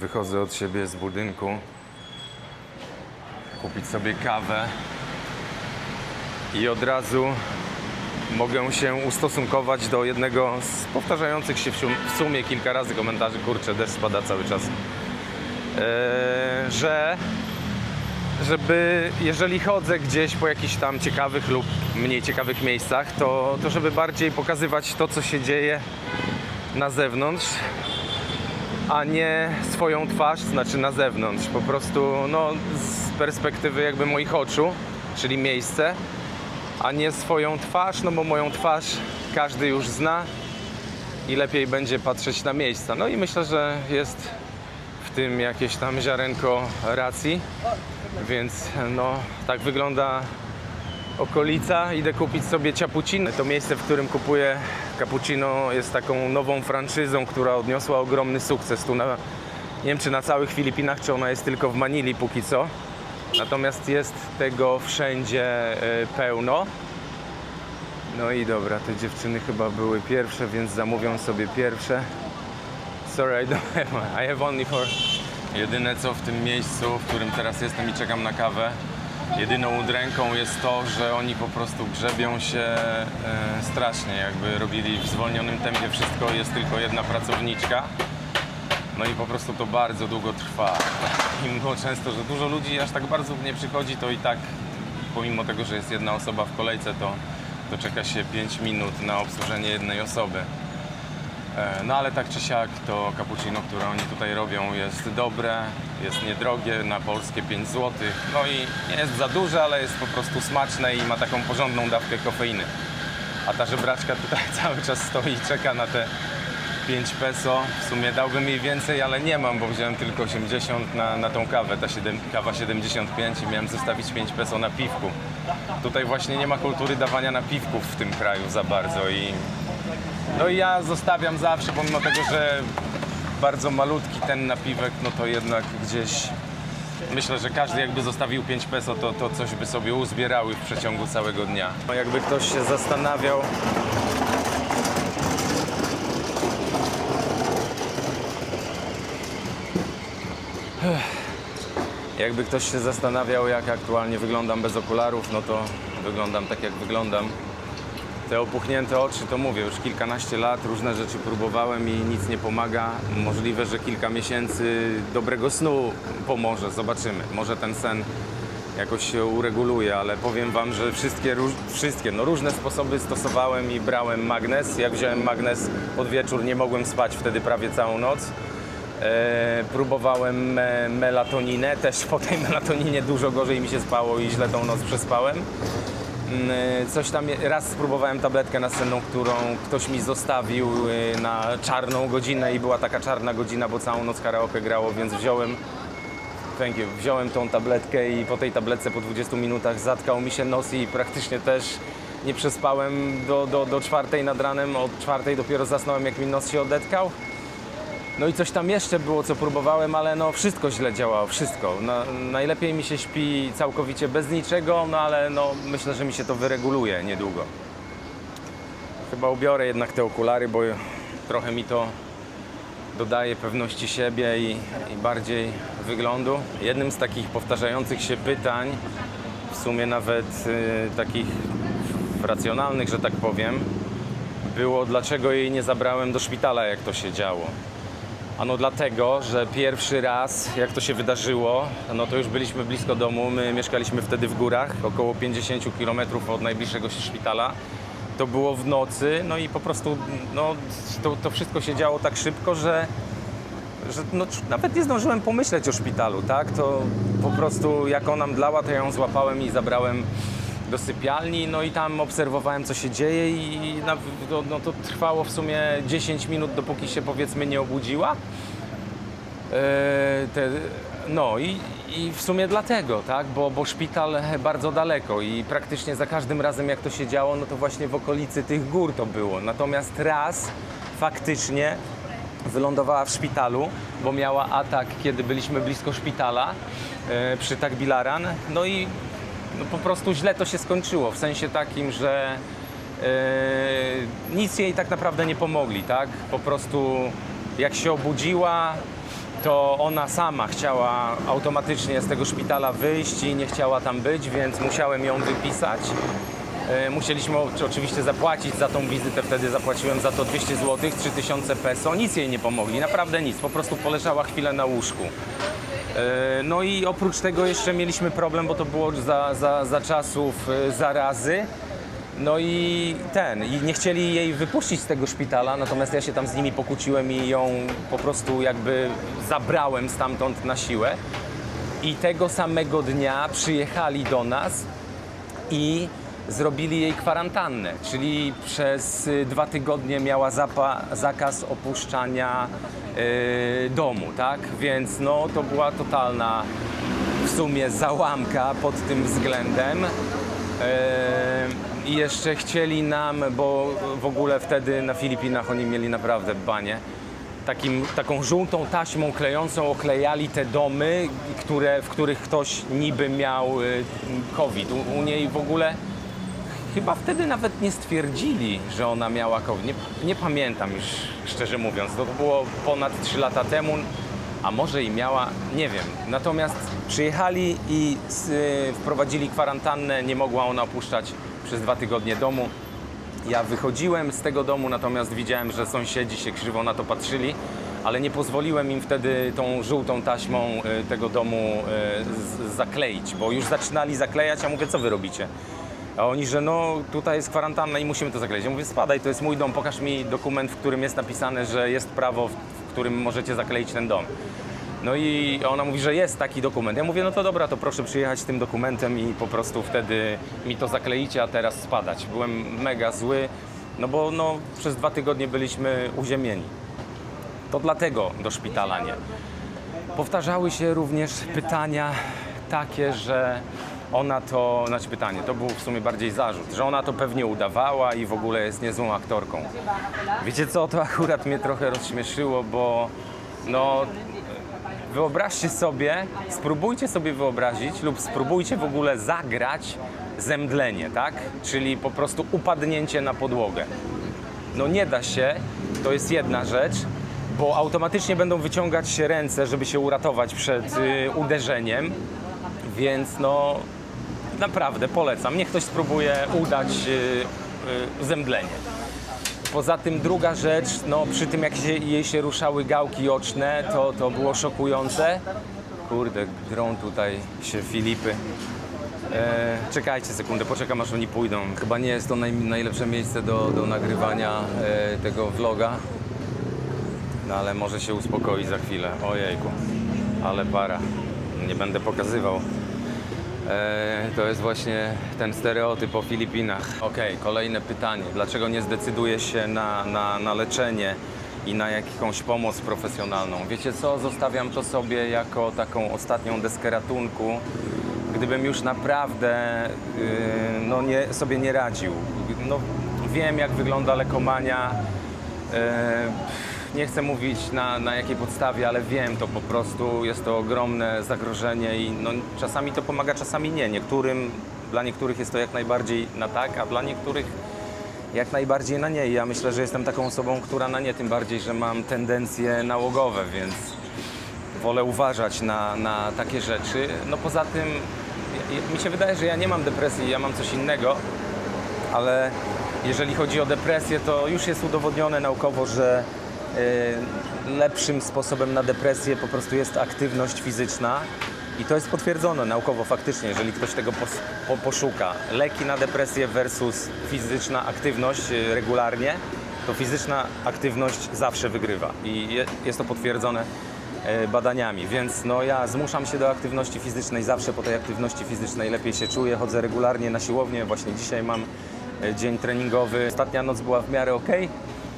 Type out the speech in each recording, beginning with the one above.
Wychodzę od siebie z budynku. Kupić sobie kawę. I od razu mogę się ustosunkować do jednego z powtarzających się w sum- w sumie kilka razy komentarzy. Kurczę, deszcz spada cały czas. Eee, że żeby jeżeli chodzę gdzieś po jakichś tam ciekawych lub mniej ciekawych miejscach, to, to żeby bardziej pokazywać to, co się dzieje na zewnątrz, a nie swoją twarz, znaczy na zewnątrz. Po prostu no, z perspektywy jakby moich oczu, czyli miejsce, a nie swoją twarz, no bo moją twarz każdy już zna i lepiej będzie patrzeć na miejsca. No i myślę, że jest w tym jakieś tam ziarenko racji. Więc no, tak wygląda okolica. Idę kupić sobie cappuccino. To miejsce, w którym kupuję cappuccino jest taką nową franczyzą, która odniosła ogromny sukces tu na, nie wiem czy na całych Filipinach, czy ona jest tylko w Manili póki co. Natomiast jest tego wszędzie e, pełno. No i dobra, te dziewczyny chyba były pierwsze, więc zamówią sobie pierwsze. Sorry, I don't have one. I have only for... Jedyne co w tym miejscu, w którym teraz jestem i czekam na kawę, jedyną udręką jest to, że oni po prostu grzebią się e, strasznie, jakby robili w zwolnionym tempie wszystko, jest tylko jedna pracowniczka. No i po prostu to bardzo długo trwa. I mimo często, że dużo ludzi aż tak bardzo nie przychodzi, to i tak pomimo tego, że jest jedna osoba w kolejce, to, to czeka się 5 minut na obsłużenie jednej osoby. E, No ale tak czy siak to cappuccino, które oni tutaj robią jest dobre, jest niedrogie, na polskie 5 zł. No i nie jest za duże, ale jest po prostu smaczne i ma taką porządną dawkę kofeiny. A ta żebraczka tutaj cały czas stoi i czeka na te 5 peso. W sumie dałbym jej więcej, ale nie mam, bo wziąłem tylko 80 na, na tą kawę, ta 7, kawa 75 i miałem zostawić 5 peso na piwku. Tutaj właśnie nie ma kultury dawania napiwków w tym kraju za bardzo i no i ja zostawiam zawsze, pomimo tego, że bardzo malutki ten napiwek, no to jednak gdzieś myślę, że każdy jakby zostawił 5 peso, to, to coś by sobie uzbierały w przeciągu całego dnia. No jakby ktoś się zastanawiał, jakby ktoś się zastanawiał, jak aktualnie wyglądam bez okularów, no to wyglądam tak, jak wyglądam. Te opuchnięte oczy, to mówię, już kilkanaście lat różne rzeczy próbowałem i nic nie pomaga. Możliwe, że kilka miesięcy dobrego snu pomoże, zobaczymy. Może ten sen jakoś się ureguluje, ale powiem Wam, że wszystkie, wszystkie no różne sposoby stosowałem i brałem magnes. Jak wziąłem magnes pod wieczór, nie mogłem spać wtedy prawie całą noc. E, próbowałem e, melatoninę, też po tej melatoninie dużo gorzej mi się spało i źle tą noc przespałem. Mm, e, Coś tam, raz spróbowałem tabletkę nasenną, którą ktoś mi zostawił e, na czarną godzinę i była taka czarna godzina, bo całą noc karaoke grało, więc wziąłem Thank you. Wziąłem tą tabletkę i po tej tabletce po 20 minutach zatkał mi się nos i praktycznie też nie przespałem do, do, do czwartej nad ranem. Od czwartej dopiero zasnąłem, jak mi nos się odetkał. No i coś tam jeszcze było, co próbowałem, ale no wszystko źle działało, wszystko. Na, najlepiej mi się śpi całkowicie bez niczego, no ale no myślę, że mi się to wyreguluje niedługo. Chyba ubiorę jednak te okulary, bo trochę mi to dodaje pewności siebie i, i bardziej wyglądu. Jednym z takich powtarzających się pytań, w sumie nawet y, takich racjonalnych, że tak powiem, było dlaczego jej nie zabrałem do szpitala, jak to się działo. Ano dlatego, że pierwszy raz, jak to się wydarzyło, no to już byliśmy blisko domu. My mieszkaliśmy wtedy w górach, około 50 km od najbliższego szpitala. To było w nocy, no i po prostu no, to, to wszystko się działo tak szybko, że, że no, nawet nie zdążyłem pomyśleć o szpitalu, tak? To po prostu jak ona mdlała, to ja ją złapałem i zabrałem do sypialni, no i tam obserwowałem, co się dzieje i na, no, no, to trwało w sumie 10 minut, dopóki się powiedzmy nie obudziła. E, te, no i, i w sumie dlatego, tak, bo, bo szpital bardzo daleko i praktycznie za każdym razem jak to się działo, no to właśnie w okolicy tych gór to było. Natomiast raz faktycznie wylądowała w szpitalu, bo miała atak, kiedy byliśmy blisko szpitala e, przy Tagbilaran. No i no po prostu źle to się skończyło, w sensie takim, że e, nic jej tak naprawdę nie pomogli, tak? Po prostu jak się obudziła, to ona sama chciała automatycznie z tego szpitala wyjść i nie chciała tam być, więc musiałem ją wypisać. E, Musieliśmy oczywiście zapłacić za tą wizytę, wtedy zapłaciłem za to 200 zł, 3000 peso. Nic jej nie pomogli, naprawdę nic, po prostu poleżała chwilę na łóżku. E, No i oprócz tego jeszcze mieliśmy problem, bo to było za, za, za czasów e, zarazy. No i ten, i nie chcieli jej wypuścić z tego szpitala, natomiast ja się tam z nimi pokłóciłem i ją po prostu jakby zabrałem stamtąd na siłę. I tego samego dnia przyjechali do nas i zrobili jej kwarantannę, czyli przez y, dwa tygodnie miała zakaz opuszczania y, domu, tak? Więc no to była totalna w sumie załamka pod tym względem. I jeszcze chcieli nam, bo w ogóle wtedy na Filipinach oni mieli naprawdę banie, takim, taką żółtą taśmą klejącą oklejali te domy, które, w których ktoś niby miał y, COVID. U, u niej w ogóle chyba wtedy nawet nie stwierdzili, że ona miała COVID. Nie, nie pamiętam już, szczerze mówiąc. To było ponad 3 lata temu, a może i miała, nie wiem. Natomiast przyjechali i y, wprowadzili kwarantannę, nie mogła ona opuszczać przez dwa tygodnie domu. Ja wychodziłem z tego domu, natomiast widziałem, że sąsiedzi się krzywo na to patrzyli, ale nie pozwoliłem im wtedy tą żółtą taśmą y, tego domu y, zakleić, bo już zaczynali zaklejać, ja mówię, co wy robicie? A oni, że no tutaj jest kwarantanna i musimy to zakleić. Ja mówię, spadaj, to jest mój dom, pokaż mi dokument, w którym jest napisane, że jest prawo, w którym możecie zakleić ten dom. No i ona mówi, że jest taki dokument. Ja mówię, no to dobra, to proszę przyjechać z tym dokumentem i po prostu wtedy mi to zakleicie, a teraz spadać. Byłem mega zły, no bo no, przez dwa tygodnie byliśmy uziemieni. To dlatego do szpitala nie. Powtarzały się również pytania takie, że ona to, znaczy pytanie, to był w sumie bardziej zarzut, że ona to pewnie udawała i w ogóle jest niezłą aktorką. Wiecie co, to akurat mnie trochę rozśmieszyło, bo no wyobraźcie sobie, spróbujcie sobie wyobrazić lub spróbujcie w ogóle zagrać zemdlenie, tak? Czyli po prostu upadnięcie na podłogę. No nie da się, to jest jedna rzecz, bo automatycznie będą wyciągać się ręce, żeby się uratować przed y, uderzeniem, więc no naprawdę polecam. Niech ktoś spróbuje udać y, y, zemdlenie. Poza tym druga rzecz, no przy tym jak się, jej się ruszały gałki oczne, to, to było szokujące. Kurde, grą tutaj się Filipy. E, czekajcie sekundę, poczekam aż oni pójdą. Chyba nie jest to naj, najlepsze miejsce do, do nagrywania e, tego vloga. No ale może się uspokoi za chwilę. Ojejku, ale para. Nie będę pokazywał. E, to jest właśnie ten stereotyp o Filipinach. Okej, kolejne pytanie. Dlaczego nie zdecyduje się na, na, na leczenie i na jakąś pomoc profesjonalną? Wiecie co? Zostawiam to sobie jako taką ostatnią deskę ratunku. Gdybym już naprawdę yy, no nie, sobie nie radził. No, wiem, jak wygląda lekomania. E, Nie chcę mówić na, na jakiej podstawie, ale wiem to po prostu. Jest to ogromne zagrożenie i no, czasami to pomaga, czasami nie. Niektórym, dla niektórych jest to jak najbardziej na tak, a dla niektórych jak najbardziej na nie. Ja myślę, że jestem taką osobą, która na nie, tym bardziej, że mam tendencje nałogowe, więc wolę uważać na, na takie rzeczy. No poza tym, mi się wydaje, że ja nie mam depresji, ja mam coś innego, ale jeżeli chodzi o depresję, to już jest udowodnione naukowo, że lepszym sposobem na depresję po prostu jest aktywność fizyczna. I to jest potwierdzone naukowo faktycznie, jeżeli ktoś tego pos, po, poszuka. Leki na depresję versus fizyczna aktywność y, regularnie, to fizyczna aktywność zawsze wygrywa. I je, jest to potwierdzone e, badaniami, więc no ja zmuszam się do aktywności fizycznej, zawsze po tej aktywności fizycznej lepiej się czuję, chodzę regularnie na siłownię, właśnie dzisiaj mam e, dzień treningowy. Ostatnia noc była w miarę ok,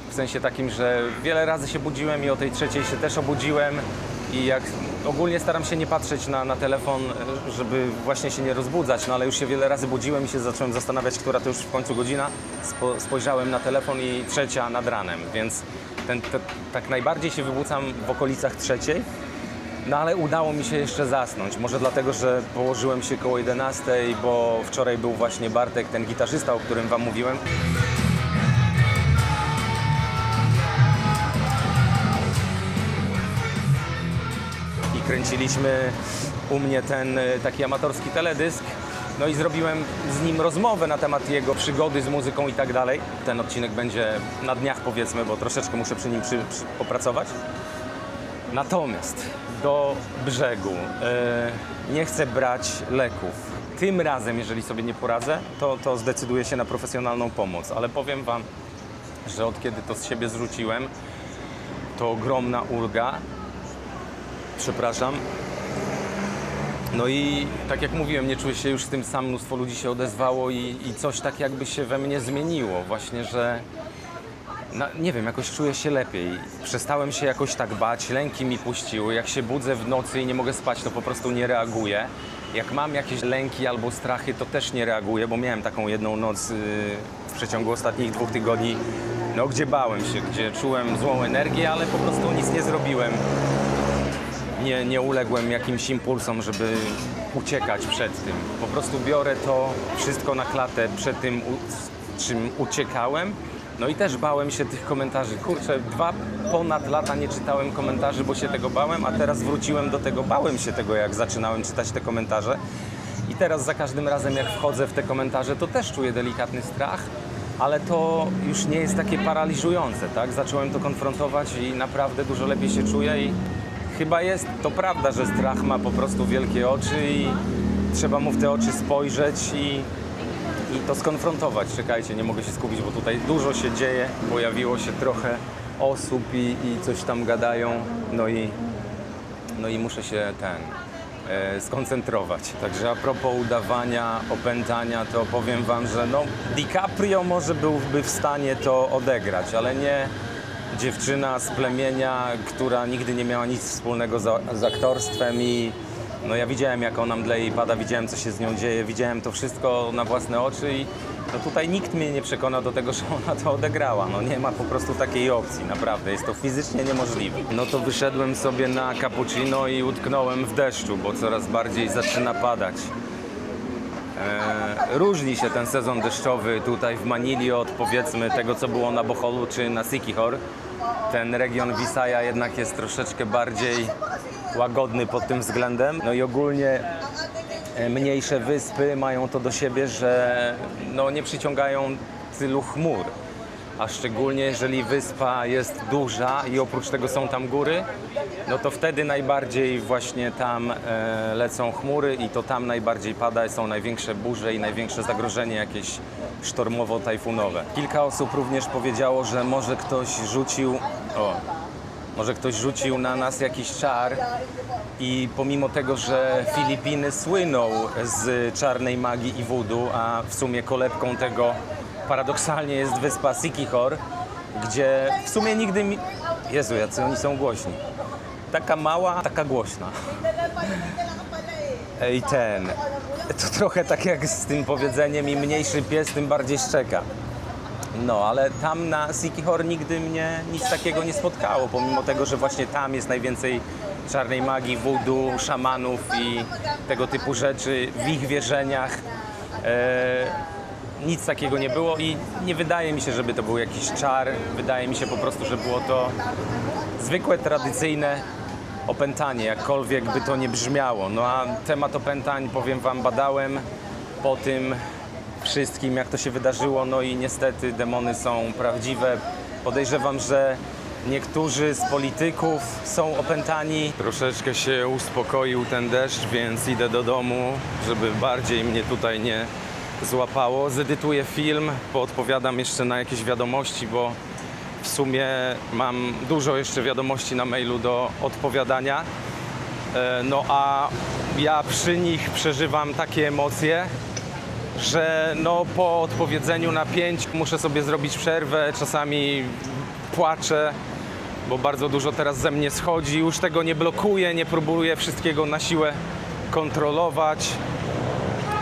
w sensie takim, że wiele razy się budziłem i o tej trzeciej się też obudziłem i jak ogólnie staram się nie patrzeć na, na telefon, żeby właśnie się nie rozbudzać, no ale już się wiele razy budziłem i się zacząłem zastanawiać, która to już w końcu godzina. Spo, spojrzałem na telefon i trzecia nad ranem, więc ten, te, tak najbardziej się wybudzam w okolicach trzeciej. No ale udało mi się jeszcze zasnąć. Może dlatego, że położyłem się koło 11, bo wczoraj był właśnie Bartek, ten gitarzysta, o którym wam mówiłem. Kręciliśmy u mnie ten y, taki amatorski teledysk. No i zrobiłem z nim rozmowę na temat jego przygody z muzyką i tak dalej. Ten odcinek będzie na dniach powiedzmy, bo troszeczkę muszę przy nim przy, przy, popracować. Natomiast do brzegu e, nie chcę brać leków. Tym razem, jeżeli sobie nie poradzę, to, to zdecyduję się na profesjonalną pomoc. Ale powiem Wam, że od kiedy to z siebie zrzuciłem, to ogromna ulga. Przepraszam. No i tak jak mówiłem, nie czuję się już z tym sam, mnóstwo ludzi się odezwało i, i coś tak jakby się we mnie zmieniło. Właśnie, że na, nie wiem, jakoś czuję się lepiej. Przestałem się jakoś tak bać, lęki mi puściły. Jak się budzę w nocy i nie mogę spać, to po prostu nie reaguję. Jak mam jakieś lęki albo strachy, to też nie reaguję, bo miałem taką jedną noc yy, w przeciągu ostatnich dwóch tygodni, no, gdzie bałem się, gdzie czułem złą energię, ale po prostu nic nie zrobiłem. Nie, nie uległem jakimś impulsom, żeby uciekać przed tym. Po prostu biorę to wszystko na klatę przed tym, czym uciekałem. No i też bałem się tych komentarzy. Kurczę, dwa ponad lata nie czytałem komentarzy, bo się tego bałem, a teraz wróciłem do tego. Bałem się tego, jak zaczynałem czytać te komentarze. I teraz za każdym razem, jak wchodzę w te komentarze, to też czuję delikatny strach, ale to już nie jest takie paraliżujące, tak? Zacząłem to konfrontować i naprawdę dużo lepiej się czuję i chyba jest to prawda, że strach ma po prostu wielkie oczy i trzeba mu w te oczy spojrzeć i i to skonfrontować. Czekajcie, nie mogę się skupić, bo tutaj dużo się dzieje. Pojawiło się trochę osób i, i coś tam gadają. No i, no i muszę się ten e, skoncentrować. Także a propos udawania, opętania, to powiem wam, że no DiCaprio może byłby w stanie to odegrać, ale nie dziewczyna z plemienia, która nigdy nie miała nic wspólnego z, z aktorstwem i no ja widziałem jak ona mdleje i pada, widziałem co się z nią dzieje, widziałem to wszystko na własne oczy i no tutaj nikt mnie nie przekona do tego, że ona to odegrała. No nie ma po prostu takiej opcji, naprawdę, jest to fizycznie niemożliwe. No to wyszedłem sobie na cappuccino i utknąłem w deszczu, bo coraz bardziej zaczyna padać. E, różni się ten sezon deszczowy tutaj w Manili od powiedzmy tego, co było na Boholu czy na Sikihor. Ten region Visaya jednak jest troszeczkę bardziej łagodny pod tym względem. No i ogólnie e, mniejsze wyspy mają to do siebie, że no, nie przyciągają tylu chmur. A szczególnie jeżeli wyspa jest duża i oprócz tego są tam góry, no to wtedy najbardziej właśnie tam e, lecą chmury i to tam najbardziej pada, są największe burze i największe zagrożenie jakieś sztormowo-tajfunowe. Kilka osób również powiedziało, że może ktoś rzucił, o, może ktoś rzucił na nas jakiś czar i pomimo tego, że Filipiny słyną z czarnej magii i voodoo, a w sumie kolebką tego paradoksalnie jest wyspa Sikihor, gdzie w sumie nigdy mi... Jezu, jacy oni są głośni. Taka mała, taka głośna. I ten... To trochę tak jak z tym powiedzeniem im mniejszy pies, tym bardziej szczeka. No, ale tam na Sikihor nigdy mnie nic takiego nie spotkało, pomimo tego, że właśnie tam jest najwięcej czarnej magii, voodoo, szamanów i tego typu rzeczy w ich wierzeniach. E, nic takiego nie było i nie wydaje mi się, żeby to był jakiś czar. Wydaje mi się po prostu, że było to zwykłe, tradycyjne opętanie, jakkolwiek by to nie brzmiało. No a temat opętań, powiem Wam, badałem po tym wszystkim, jak to się wydarzyło. No i niestety demony są prawdziwe. Podejrzewam, że niektórzy z polityków są opętani. Troszeczkę się uspokoił ten deszcz, więc idę do domu, żeby bardziej mnie tutaj nie złapało. Zedytuję film, poodpowiadam jeszcze na jakieś wiadomości, bo w sumie mam dużo jeszcze wiadomości na mailu do odpowiadania. E, No a ja przy nich przeżywam takie emocje, że no po odpowiedzeniu na pięć muszę sobie zrobić przerwę, czasami płaczę, bo bardzo dużo teraz ze mnie schodzi. Już tego nie blokuję, nie próbuję wszystkiego na siłę kontrolować.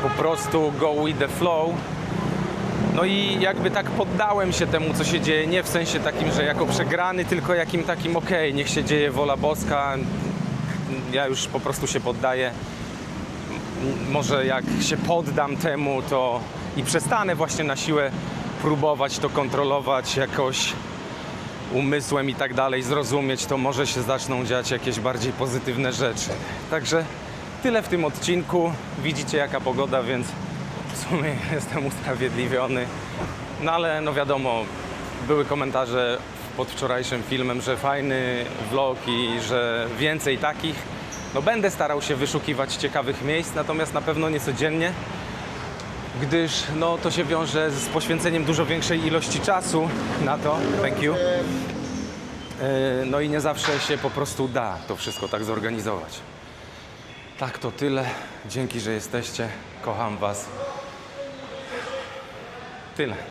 Po prostu go with the flow. No i jakby tak poddałem się temu, co się dzieje, nie w sensie takim, że jako przegrany, tylko jakim takim, okej, niech się dzieje wola boska. Ja już po prostu się poddaję. Może jak się poddam temu, to i przestanę właśnie na siłę próbować to kontrolować jakoś umysłem i tak dalej zrozumieć, to może się zaczną dziać jakieś bardziej pozytywne rzeczy. Także tyle w tym odcinku. Widzicie jaka pogoda, więc w sumie jestem usprawiedliwiony. No ale no wiadomo, były komentarze pod wczorajszym filmem, że fajny vlog i że więcej takich. No będę starał się wyszukiwać ciekawych miejsc, natomiast na pewno nie codziennie, gdyż no, to się wiąże z poświęceniem dużo większej ilości czasu na to. Thank you. Yy, No i nie zawsze się po prostu da to wszystko tak zorganizować. Tak, to tyle. Dzięki, że jesteście. Kocham Was. Tyle.